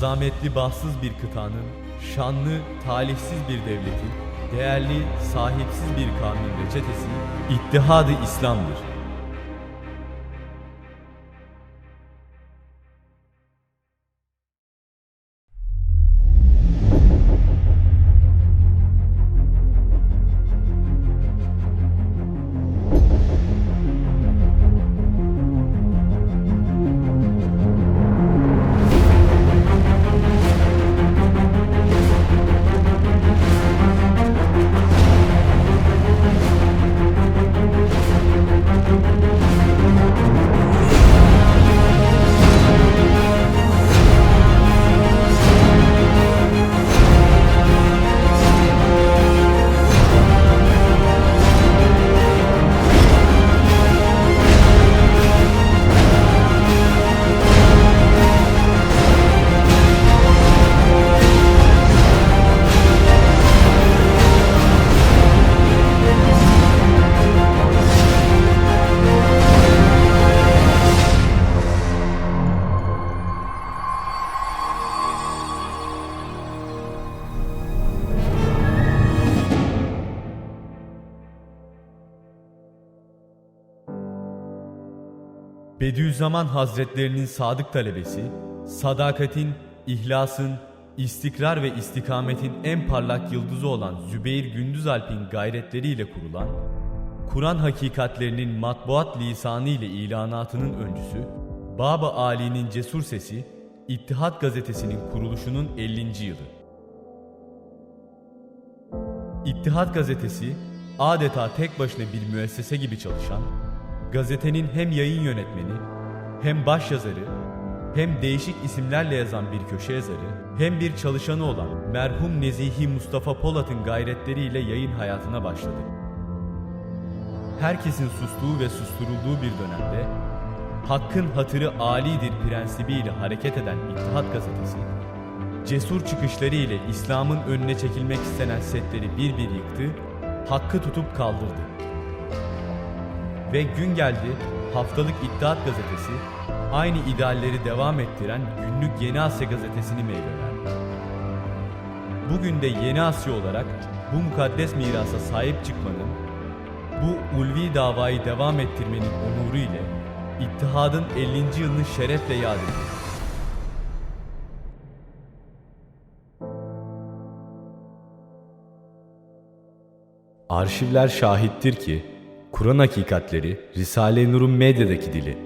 azametli bahtsız bir kıtanın, şanlı, talihsiz bir devletin, değerli, sahipsiz bir kavmin reçetesi, İttihadı İslam'dır. Bediüzzaman Hazretlerinin sadık talebesi, sadakatin, ihlasın, istikrar ve istikametin en parlak yıldızı olan Zübeyir Gündüzalp'in gayretleriyle kurulan, Kur'an hakikatlerinin matbuat lisanı ile ilanatının öncüsü, Baba Ali'nin cesur sesi, İttihat gazetesinin kuruluşunun 50. yılı. İttihat gazetesi adeta tek başına bir müessese gibi çalışan, gazetenin hem yayın yönetmeni, hem başyazarı, hem değişik isimlerle yazan bir köşe yazarı, hem bir çalışanı olan merhum Nezihi Mustafa Polat'ın gayretleriyle yayın hayatına başladı. Herkesin sustuğu ve susturulduğu bir dönemde, hakkın hatırı alidir prensibiyle hareket eden İttihat gazetesi, cesur çıkışları ile İslam'ın önüne çekilmek istenen setleri bir bir yıktı, hakkı tutup kaldırdı. Ve gün geldi, haftalık İttihat gazetesi, aynı idealleri devam ettiren günlük Yeni Asya gazetesini meyve verdi. Bugün de Yeni Asya olarak bu mukaddes mirasa sahip çıkmanın, bu ulvi davayı devam ettirmenin onuru ile İttihadın 50. yılını şerefle yad ediyoruz. Arşivler şahittir ki Kur'an hakikatleri Risale-i Nur'un medyadaki dili,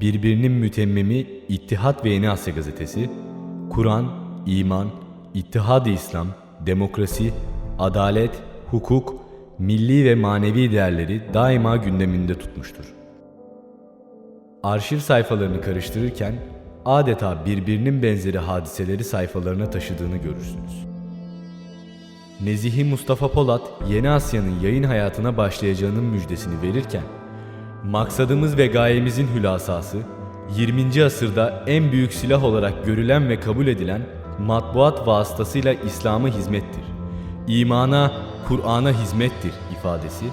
birbirinin mütemmimi İttihat ve Yeni Asya gazetesi, Kur'an, iman, İttihad-ı İslam, demokrasi, adalet, hukuk, milli ve manevi değerleri daima gündeminde tutmuştur. Arşiv sayfalarını karıştırırken adeta birbirinin benzeri hadiseleri sayfalarına taşıdığını görürsünüz. Nezihi Mustafa Polat, Yeni Asya'nın yayın hayatına başlayacağının müjdesini verirken, maksadımız ve gayemizin hülasası, 20. asırda en büyük silah olarak görülen ve kabul edilen matbuat vasıtasıyla İslam'a hizmettir. İmana, Kur'an'a hizmettir ifadesi,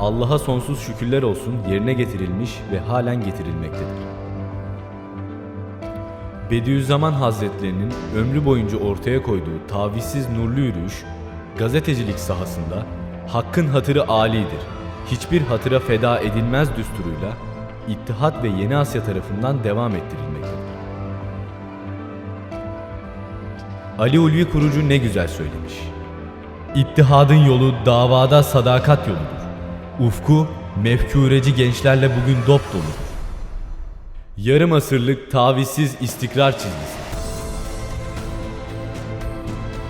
Allah'a sonsuz şükürler olsun yerine getirilmiş ve halen getirilmektedir. Bediüzzaman Hazretlerinin ömrü boyunca ortaya koyduğu tavizsiz nurlu yürüyüş, gazetecilik sahasında hakkın hatırı alidir. Hiçbir hatıra feda edilmez düsturuyla İttihat ve Yeni Asya tarafından devam ettirilmektedir. Ali Ulvi kurucu ne güzel söylemiş. İttihadın yolu davada sadakat yoludur. Ufku mefkureci gençlerle bugün dop doludur. Yarım asırlık tavizsiz istikrar çizgisi.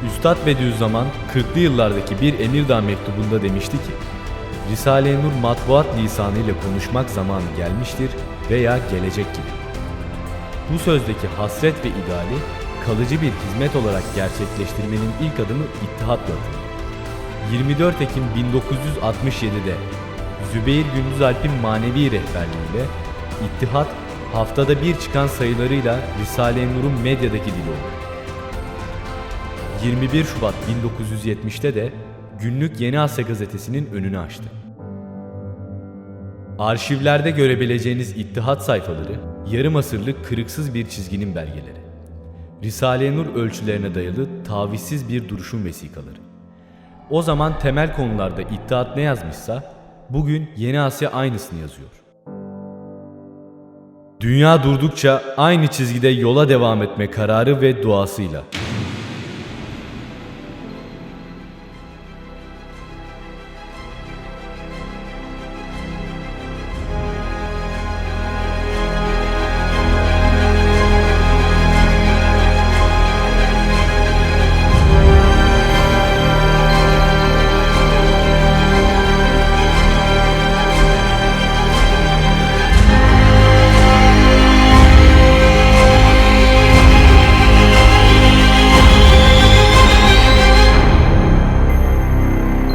Üstad Bediüzzaman 40'lı yıllardaki bir Emirdağ mektubunda demişti ki Risale-i Nur matbuat lisanıyla konuşmak zamanı gelmiştir veya gelecek gibi. Bu sözdeki hasret ve ideali kalıcı bir hizmet olarak gerçekleştirmenin ilk adımı ittihatla atıldı. 24 Ekim 1967'de Zübeyir Gündüzalp'in manevi rehberliğiyle İttihat haftada bir çıkan sayılarıyla Risale-i Nur'un medyadaki dili oldu. 21 Şubat 1970'te de günlük Yeni Asya gazetesinin önünü açtı. Arşivlerde görebileceğiniz İttihat sayfaları yarım asırlık kırıksız bir çizginin belgeleri. Risale-i Nur ölçülerine dayalı tavizsiz bir duruşun vesikaları. O zaman temel konularda İttihat ne yazmışsa, bugün Yeni Asya aynısını yazıyor. Dünya durdukça aynı çizgide yola devam etme kararı ve duasıyla.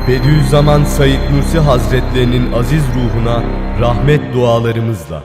Bediüzzaman Said Nursi Hazretlerinin aziz ruhuna rahmet dualarımızla.